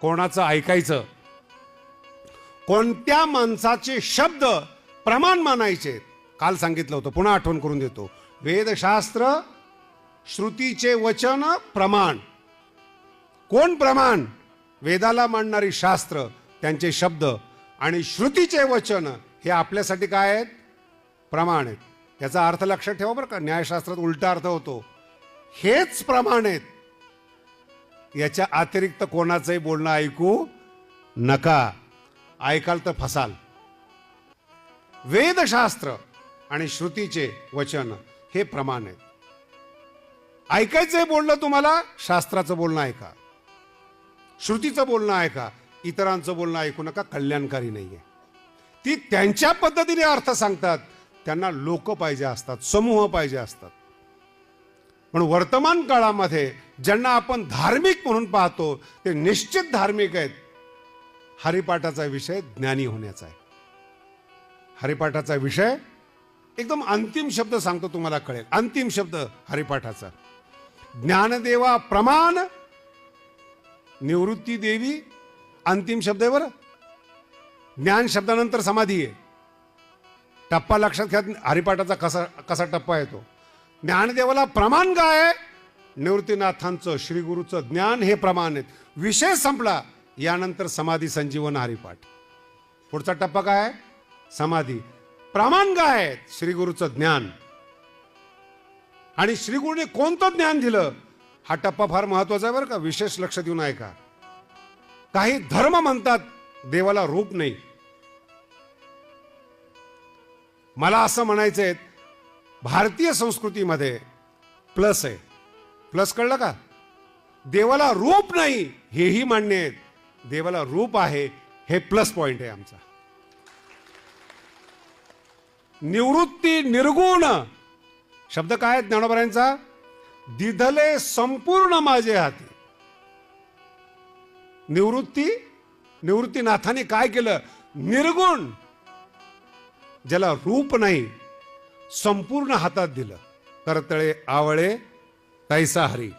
कोणाचं ऐकायचं? कोणत्या माणसाचे शब्द प्रमाण मानायचे? काल सांगितलं होतं पुन्हा आठवण करून देतो. वेदशास्त्र श्रुतीचे वचन प्रमाण. कोण प्रमाण? वेदाला मांडणारी शास्त्र त्यांचे शब्द आणि श्रुतीचे वचन हे आपल्यासाठी काय आहेत? प्रमाण आहेत. याचा अर्थ लक्षात ठेवा बरं का न्यायशास्त्रात उलटा अर्थ होतो. हेच प्रमाण आहेत. याच्या अतिरिक्त कोणाचंही बोलणं ऐकू नका. ऐकाल तर फसाल. वेदशास्त्र आणि श्रुतीचे वचन हे प्रमाण आहे. ऐकायचंय बोलणं तुम्हाला शास्त्राचं बोलणं ऐका. श्रुतीचं बोलणं ऐका इतरांचं बोलणं ऐकू नका कल्याणकारी नाहीये. ती त्यांच्या पद्धतीने अर्थ सांगतात त्यांना लोक पाहिजे असतात समूह पाहिजे असतात. पण वर्तमान काळामध्ये ज्यांना आपण धार्मिक म्हणून पाहतो ते निश्चित धार्मिक आहेत. हरिपाठाचा विषय ज्ञानी होण्याचा आहे. हरिपाठाचा विषय एकदम अंतिम शब्द सांगतो तुम्हाला कळेल. अंतिम शब्द हरिपाठाचा. ज्ञानदेवा प्रमाण निवृत्ती देवी अंतिम शब्द आहे बरं. ज्ञान शब्दानंतर समाधी आहे. टप्पा लक्षात घ्या हरिपाठाचा कसा कसा टप्पा येतो ज्ञानदेवाला प्रमाण काय आहे? निवृत्तीनाथांचं श्रीगुरूचं ज्ञान हे प्रमाण आहेत. विषय संपला यानंतर समाधी संजीवन हरिपाठ. पुढचा टप्पा काय समाधी. प्रमाण काय आहे? श्रीगुरूचं ज्ञान. आणि श्रीगुरूने कोणतं ज्ञान दिलं? हा टप्पा फार महत्त्वाचा आहे बरं का. विशेष लक्ष देऊन ऐका. काही धर्म म्हणतात देवाला रूप नाही. मला असं म्हणायचं आहे भारतीय संस्कृतीमध्ये प्लस आहे. प्लस कळलं का? देवाला रूप नाही हेही मान्य आहेत. देवाला रूप आहे हे प्लस पॉइंट आहे आमचा. निवृत्ती निर्गुण. शब्द काय आहे ज्ञानोबरायांचा? दिधले संपूर्ण माझे हाती. निवृत्ती निवृत्तीनाथाने काय केलं? निर्गुण. ज्याला रूप नाही संपूर्ण हातात दिलं. करतळे आवळे तैसा हरी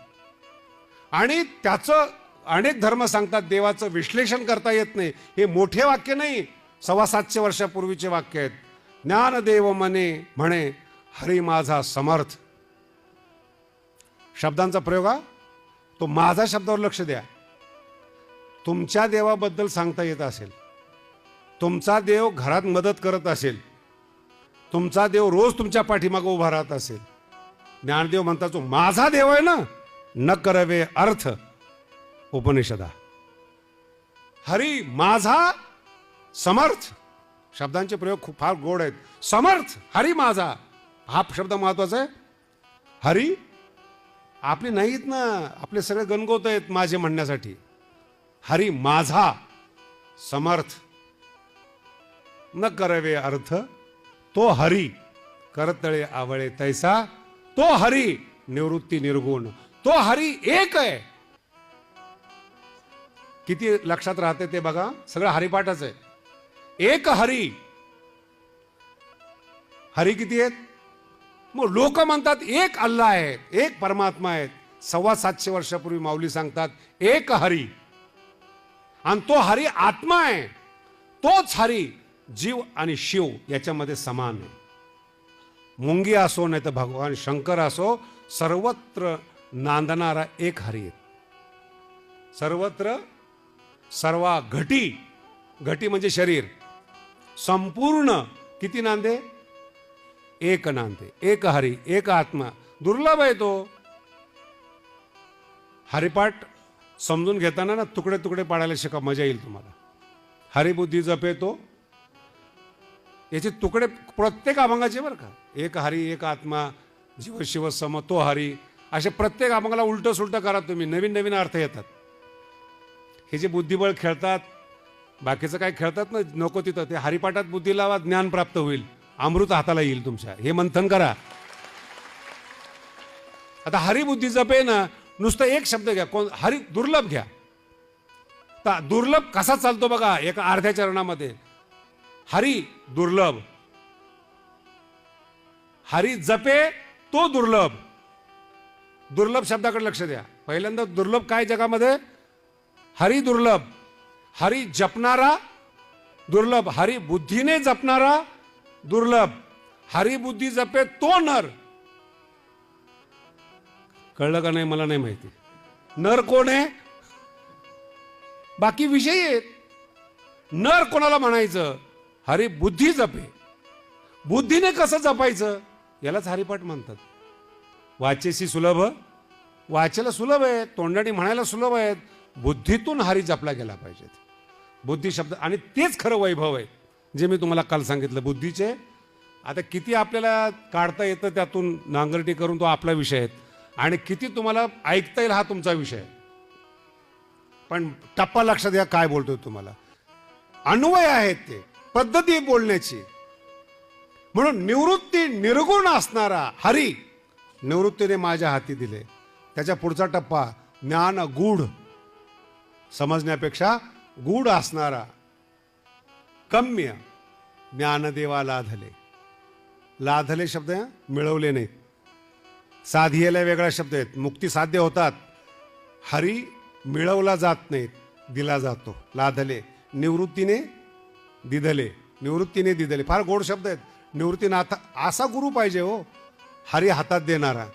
आणि त्याचं अनेक धर्म सांगतात देवाचं विश्लेषण करता येत नाही. हे मोठे वाक्य नाही सव्वा सातशे वर्षापूर्वीचे वाक्य आहेत. ज्ञानदेव मने म्हणे हरी माझा समर्थ. शब्दांचा प्रयोग हा? तो माझा शब्दावर लक्ष द्या. तुमच्या देवाबद्दल सांगता येत असेल. तुमचा देव घरात मदत करत असेल. तुमचा देव रोज तुमच्या पाठीमागं उभा राहत असेल. ज्ञानदेव म्हणतात तो माझा देव आहे ना न करवे अर्थ. उपनिषदा. हरी माझा समर्थ. शब्दांचे प्रयोग खूप फार गोड आहेत. समर्थ हरी माझा. हा शब्द महत्त्वाचा आहे. हरी आपले नाहीत ना आपले सगळे गणगोत आहेत माझे म्हणण्यासाठी. हरी माझा समर्थ. न करवे अर्थ. तो हरी. करतळे आवळे तैसा तो हरी निवृत्ती निर्गुण. तो हरी एक आहे. किती लक्षात राहते ते बघा. सगळं हरिपाठच आहे. एक हरी. हरी किती आहेत? मग लोक म्हणतात एक अल्ला आहे एक परमात्मा आहे सव्वा सातशे वर्षापूर्वी माऊली सांगतात एक हरी. आणि तो हरी आत्मा आहे. तोच हरी. जीव आणि शिव याच्यामध्ये समान आहे. मुंगी असो नाही तर भगवान शंकर असो सर्वत्र नांदणारा एक हरी आहे सर्वत्र सर्वा घटी घटी म्हणजे शरीर. संपूर्ण किती नांदे? एक नांदे एक हरी एक आत्मा. दुर्लभ आहे तो. हरिपाठ समजून घेताना ना तुकडे तुकडे पाडायला शिका मजा येईल तुम्हाला. हरिबुद्धी जपे तो याचे तुकडे प्रत्येक अभंगाचे बरं का. एक हरी एक आत्मा जीव शिव सम तो हरी असे प्रत्येक अभंगाला उलटं सुलटं करा तुम्ही. नवीन नवीन अर्थ येतात. हे जे बुद्धिबळ खेळतात बाकीचं काय खेळतात ना नको तिथं. ते हरिपाठात बुद्धी लावा ज्ञान प्राप्त होईल. अमृत हाताला येईल तुमच्या. हे मंथन करा. आता हरिबुद्धी जपे ना नुसतं एक शब्द घ्या. कोण हरी दुर्लभ घ्या. दुर्लभ कसा चालतो बघा एका अर्ध्या चरणामध्ये. हरी दुर्लभ. हरी जपे तो दुर्लभ. दुर्लभ शब्दाकडे लक्ष द्या. पहिल्यांदा दुर्लभ काय जगामध्ये? हरी दुर्लभ. हरी जपणारा दुर्लभ. हरी बुद्धीने जपणारा दुर्लभ. हरी बुद्धी जपे तो नर. कळलं का नाही? मला नाही माहिती. नर कोण आहे? बाकी विषय आहेत. नर कोणाला म्हणायचं? हरी बुद्धी जपे. बुद्धीने कसं जपायचं? यालाच हरिपाठ म्हणतात. वाचेसी सुलभ वाचायला सुलभ आहे तोंडाने म्हणायला सुलभ आहेत. बुद्धीतून हरी जपला गेला पाहिजेत बुद्धी शब्द आणि तेच खरं वैभव आहे जे मी तुम्हाला काल सांगितलं बुद्धीचे. आता किती आपल्याला काढता येतं त्यातून नांगरटी करून तो आपला विषय आहे. आणि किती तुम्हाला ऐकता येईल हा तुमचा विषय आहे. पण टप्पा लक्षात घ्या काय बोलतोय तुम्हाला. अन्वय आहेत ते. पद्धती बोलण्याची. म्हणून निवृत्ती निर्गुण असणारा हरी निवृत्तीने माझ्या हाती दिले. त्याच्या पुढचा टप्पा ज्ञान गूढ समजण्यापेक्षा गूढ असणारा कम्य ज्ञानदेवा लाधले लाधले शब्द मिळवले नाहीत. साधियला वेगळा शब्द आहेत. मुक्ती साध्य होतात. हरी मिळवला जात नाहीत. दिला जातो. लाधले. निवृत्तीने दिधले निवृत्तीने दिदले. फार गोड शब्द आहेत. निवृत्तीनाथ असा गुरु पाहिजे हो हरी हातात देणारा.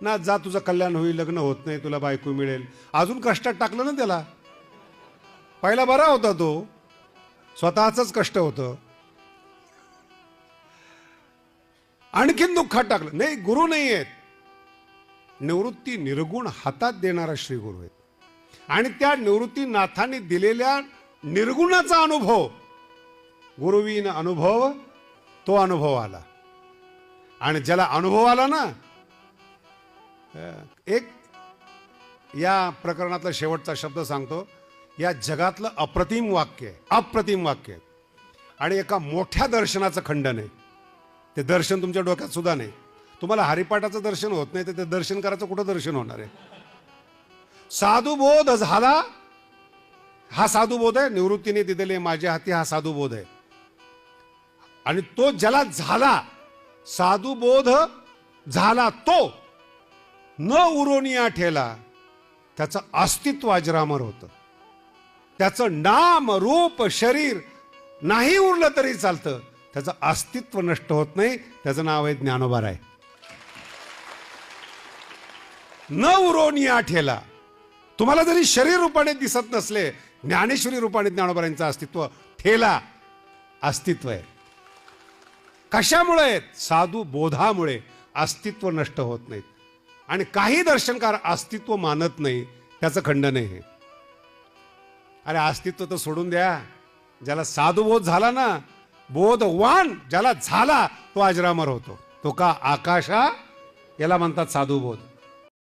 ना जा तुझं कल्याण होईल लग्न होत नाही तुला बायको मिळेल. अजून कष्टात टाकलं ना त्याला? पहिला बरा होता तो. स्वतःच कष्ट होतं. आणखीन दुःखात टाकलं. नाही गुरु नाही आहेत. निवृत्ती निर्गुण हातात देणारा श्री गुरु आहेत. आणि त्या निवृत्तीनाथांनी दिलेल्या निर्गुणाचा अनुभव गुरुवीन अनुभव तो अनुभव आला. आणि ज्याला अनुभव आला ना एक या प्रकरणातला शेवटचा शब्द सांगतो या जगातलं अप्रतिम वाक्य आहे अप्रतिम वाक्य आहे. आणि एका मोठ्या दर्शनाचं खंडन आहे. ते दर्शन तुमच्या डोक्यात सुद्धा नाही. तुम्हाला हरिपाठाचं दर्शन होत नाही तर ते दर्शन करायचं कुठं दर्शन होणार आहे? साधुबोध झाला हा साधुबोध आहे. निवृत्तीने दिलेले माझ्या हाती हा साधुबोध आहे. आणि तो ज्याला झाला साधुबोध झाला तो न उरोनिया ठेला त्याचं अस्तित्व अजरामर होतं. त्याचं नाम रूप शरीर नाही उरलं तरी चालतं. त्याचं अस्तित्व नष्ट होत नाही. त्याचं नाव आहे ज्ञानोबार आहे. न उरोनिया ठेला. तुम्हाला जरी शरीर रूपाने दिसत नसले ज्ञानेश्वरी रूपाने ज्ञानोबारांचं अस्तित्व ठेला अस्तित्व आहे. कशामुळे आहेत? साधू बोधामुळे अस्तित्व नष्ट होत नाहीत. आणि काही दर्शनकार अस्तित्व मानत नाही त्याचं खंडन आहे अरे अस्तित्व तर सोडून द्या. ज्याला साधू बोध झाला ना बोधवान ज्याला झाला तो अजरामर होतो. तो का आकाशा? याला म्हणतात साधू बोध